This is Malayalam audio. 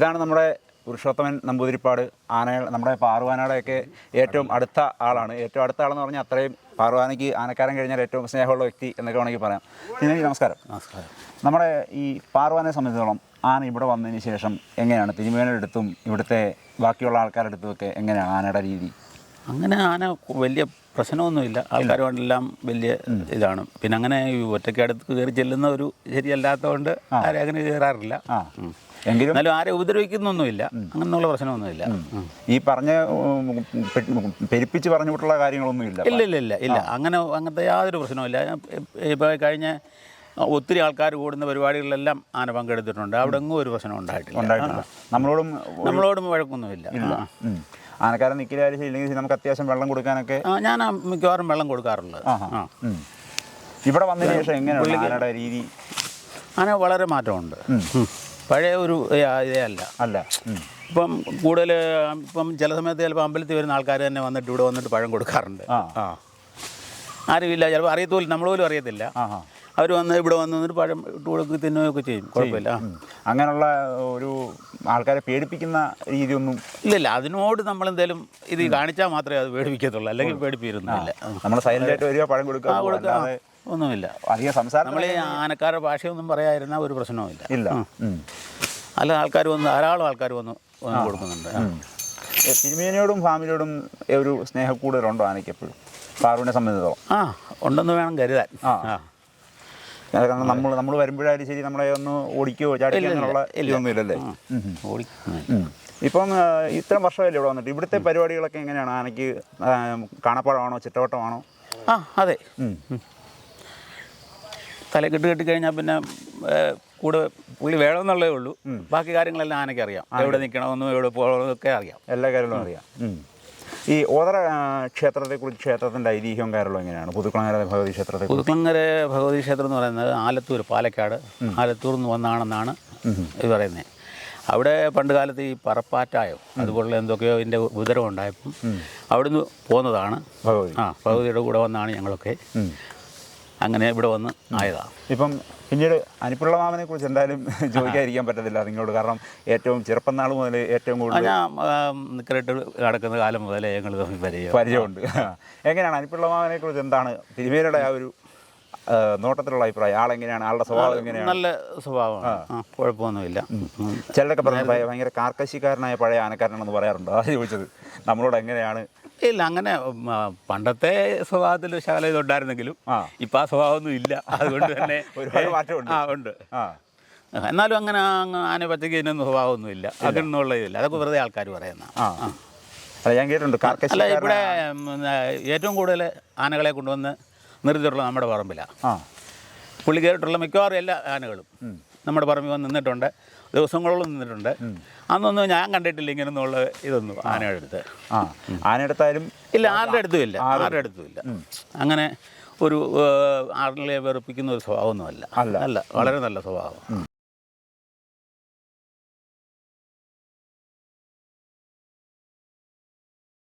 ഇതാണ് നമ്മുടെ പുരുഷോത്തമൻ നമ്പൂതിരിപ്പാട്. ആനകൾ നമ്മുടെ പാറുവാനയുടെയൊക്കെ ഏറ്റവും അടുത്ത ആളാണ്. ഏറ്റവും അടുത്ത ആളെന്ന് പറഞ്ഞാൽ അത്രയും പാറുവാനയ്ക്ക് ആനക്കാരൻ കഴിഞ്ഞാൽ ഏറ്റവും സ്നേഹമുള്ള വ്യക്തി എന്നൊക്കെ വേണമെങ്കിൽ പറയാം. തിരുമേനി നമസ്കാരം. നമസ്കാരം. നമ്മുടെ ഈ പാറുവാനെ സംബന്ധിച്ചിടത്തോളം ആന ഇവിടെ വന്നതിന് ശേഷം എങ്ങനെയാണ്? തിരുമേനയുടെ അടുത്തും ഇവിടുത്തെ ബാക്കിയുള്ള ആൾക്കാരുടെ അടുത്തും ഒക്കെ എങ്ങനെയാണ് ആനയുടെ രീതി? അങ്ങനെ ആന വലിയ പ്രശ്നമൊന്നുമില്ല. ആൾക്കാരുമായിട്ടെല്ലാം വലിയ ഇതാണ്. പിന്നെ അങ്ങനെ ഈ ഒറ്റയ്ക്ക് കയറി ചെല്ലുന്ന ഒരു ശരിയല്ലാത്തതുകൊണ്ട് ആരും അങ്ങനെ കയറാറില്ല. എങ്കിലും എന്നാലും ആരെ ഉപദ്രവിക്കുന്നൊന്നുമില്ല. അങ്ങനെയുള്ള പ്രശ്നമൊന്നുമില്ല. ഈ പറഞ്ഞ പെരുപ്പിച്ച് പറഞ്ഞു വിട്ടുള്ള കാര്യങ്ങളൊന്നും ഇല്ല ഇല്ല ഇല്ല ഇല്ല ഇല്ല. അങ്ങനെ അങ്ങനത്തെ യാതൊരു പ്രശ്നവുമില്ല. ഇപ്പോൾ കഴിഞ്ഞ ഒത്തിരി ആൾക്കാർ കൂടുന്ന പരിപാടികളിലെല്ലാം ആന പങ്കെടുത്തിട്ടുണ്ട്. അവിടെ എങ്ങും ഒരു പ്രശ്നം ഉണ്ടായിട്ടില്ല. ഉണ്ടായിട്ടില്ല. നമ്മളോടും നമ്മളോടും വഴക്കൊന്നുമില്ല. ആനക്കാരൻ നിൽക്കില്ലാലും ഇല്ലെങ്കിൽ നമുക്ക് അത്യാവശ്യം വെള്ളം കൊടുക്കാനൊക്കെ ഞാൻ മിക്കവാറും വെള്ളം ഉം. ഇവിടെ വന്നതിന് ശേഷം എങ്ങനെയാണ് ആനയുടെ രീതി? ആന വളരെ മാറ്റമുണ്ട്. പഴയ ഒരു ഇതല്ല ഇതേ അല്ല. അല്ല. ഇപ്പം കൂടുതൽ ഇപ്പം ചില സമയത്ത് ചിലപ്പോൾ അമ്പലത്തിൽ വരുന്ന ആൾക്കാർ തന്നെ വന്നിട്ട് ഇവിടെ വന്നിട്ട് പഴം കൊടുക്കാറുണ്ട്. ആ. ആ. ആരുമില്ല. ചിലപ്പോൾ അറിയത്തോലും നമ്മൾ പോലും അറിയത്തില്ല. അവർ വന്ന് ഇവിടെ വന്ന് നിന്നിട്ട് പഴം ഇട്ട് കൊടുക്കുക തിന്നുകയൊക്കെ ചെയ്യും. കുഴപ്പമില്ല. അങ്ങനെയുള്ള ഒരു ആൾക്കാരെ പേടിപ്പിക്കുന്ന രീതിയൊന്നും ഇല്ലല്ല ഇല്ല അതിനോട് നമ്മൾ എന്തായാലും ഇത് കാണിച്ചാൽ മാത്രമേ അത് പേടിപ്പിക്കത്തുള്ളൂ. അല്ലെങ്കിൽ പേടിപ്പിക്കുന്നില്ല നമ്മൾ സൈലന്റായിട്ട് ആയിട്ട് വരിക പഴം കൊടുക്കുക കൊടുക്കുക. ഒന്നുമില്ല. അധികം സംസാരം നമ്മൾ ഈ ആനക്കാരുടെ ഭാഷയൊന്നും പറയാതിരുന്ന ഒരു പ്രശ്നവുമില്ല ഇല്ല. അല്ല ആൾക്കാർ വന്ന് ധാരാളം ആൾക്കാർ വന്ന് വന്ന് കൊടുക്കുന്നുണ്ട്. തിരുമേനിയോടും ഫാമിലിയോടും ഒരു സ്നേഹക്കൂടുതലുണ്ടോ ആനയ്ക്ക് എപ്പോഴും? പാറുവിനെ സംബന്ധിച്ചിടത്തോളം. ആ ഉണ്ടെന്ന് വേണം കരുതാൻ. ആ. കാരണം നമ്മൾ നമ്മൾ വരുമ്പോഴായാലും ശരി നമ്മളെ ഒന്ന് ഓടിക്കുകയോ ഇതൊന്നും ഇല്ലല്ലേ. ഇപ്പം ഇത്രയും വർഷമല്ലേ ഇവിടെ വന്നിട്ട്? ഇവിടുത്തെ പരിപാടികളൊക്കെ എങ്ങനെയാണ്? ആനയ്ക്ക് കാണപ്പാടമാണോ ചിട്ടവട്ടമാണോ? ആ അതെ. തലക്കെട്ട് കെട്ടി കഴിഞ്ഞാൽ പിന്നെ കൂടെ പുള്ളി വേണമെന്നുള്ളതേ ഉള്ളൂ. ബാക്കി കാര്യങ്ങളെല്ലാം ആനയ്ക്ക് അറിയാം. എവിടെ നിൽക്കണമെന്നും എവിടെ പോകണമെന്നൊക്കെ അറിയാം. എല്ലാ കാര്യങ്ങളും അറിയാം. ഈ ഓതറ ക്ഷേത്രത്തെക്കുറിച്ച് ക്ഷേത്രത്തിന്റെ ഐതിഹ്യവും കാര്യങ്ങളും എങ്ങനെയാണ്? പുതുക്കുളങ്ങര ഭഗവതി ക്ഷേത്രത്തെ പുതുക്കുളങ്ങര ഭഗവതി ക്ഷേത്രം എന്ന് പറയുന്നത് ആലത്തൂർ പാലക്കാട്. ആലത്തൂർ നിന്ന് വന്നാണെന്നാണ് ഇത് പറയുന്നത്. അവിടെ പണ്ട് കാലത്ത് ഈ പറപ്പാറ്റായോ അതുപോലുള്ള എന്തൊക്കെയോ ഇതിന്റെ ഉദരം ഉണ്ടായപ്പം അവിടുന്ന് പോന്നതാണ്. ഭഗവതി. ആ ഭഗവതിയുടെ കൂടെ വന്നാണ് ഞങ്ങളൊക്കെ. അങ്ങനെ ഇവിടെ വന്ന് ആയതാണ് ഇപ്പം പിന്നീട് അനിപ്പിള്ള മാമനെ കുറിച്ച് എന്തായാലും ചോദിക്കാതിരിക്കാൻ പറ്റത്തില്ല നിങ്ങളോട്. കാരണം ഏറ്റവും ചെറുപ്പം നാൾ മുതൽ ഏറ്റവും കൂടുതൽ ഞാൻ കിടക്കുന്ന നടക്കുന്ന കാലം മുതൽ ഞങ്ങൾ പരിചയമുണ്ട്. എങ്ങനെയാണ് അനിപ്പിള്ള മാമനെ കുറിച്ച് എന്താണ് തിരുമേനിയുടെ ആ ഒരു ആ, നോട്ടത്തിലുള്ള അഭിപ്രായം? ആളെങ്ങനെയാണ്? ആളുടെ സ്വഭാവം എങ്ങനെയാണ്? നല്ല സ്വഭാവമാണ്. ആ. കുഴപ്പമൊന്നുമില്ല. ചിലരൊക്കെ പറഞ്ഞു ഭയ- ഭയങ്കര കാർക്കശിക്കാരനായ പഴയ ആനക്കാരനാണെന്ന് പറയാറുണ്ട്? അതാണ് ചോദിച്ചത്. നമ്മളോട് എങ്ങനെയാണ് ഇല്ല അങ്ങനെ പണ്ടത്തെ സ്വഭാവത്തിൽ ശകലം ഇതുണ്ടായിരുന്നെങ്കിലും. ഇപ്പം ആ സ്വഭാവമൊന്നും ഇല്ല. അതുകൊണ്ട് തന്നെ ഒരുപാട് മാറ്റമുണ്ട്. ആ ഉണ്ട്. ആ. എന്നാലും അങ്ങനെ ആന പച്ചക്ക് ഇതിനൊന്നും സ്വഭാവമൊന്നും ഇല്ല. അതിനൊന്നുള്ള ഇതില്ല അതൊക്കെ വെറുതെ ആൾക്കാർ പറയുന്ന അല്ല ഞാൻ കേട്ടിട്ടുണ്ട് അല്ല ഇവിടെ ഏറ്റവും കൂടുതൽ ആനകളെ കൊണ്ടുവന്ന് നിർത്തിയിട്ടുള്ള നമ്മുടെ പറമ്പിലാണ് ആ. പുള്ളി കയറിയിട്ടുള്ള മിക്കവാറും എല്ലാ ആനകളും നമ്മുടെ പറമ്പിൽ വന്ന് നിന്നിട്ടുണ്ട്. ദിവസങ്ങളോളം നിന്നിട്ടുണ്ട്. അന്നൊന്നും ഞാൻ കണ്ടിട്ടില്ല ഇങ്ങനെയൊന്നുള്ള ഇതൊന്നും ആനയുടെ അടുത്ത്. ആ. ആനയെടുത്താലും ഇല്ല ആരുടെ അടുത്തും ഇല്ല. ആരുടെ അടുത്തും ഇല്ല. അങ്ങനെ ഒരു ആറിലെ വെറുപ്പിക്കുന്ന ഒരു സ്വഭാവമൊന്നുമല്ല. അല്ല. അല്ല വളരെ നല്ല സ്വഭാവം.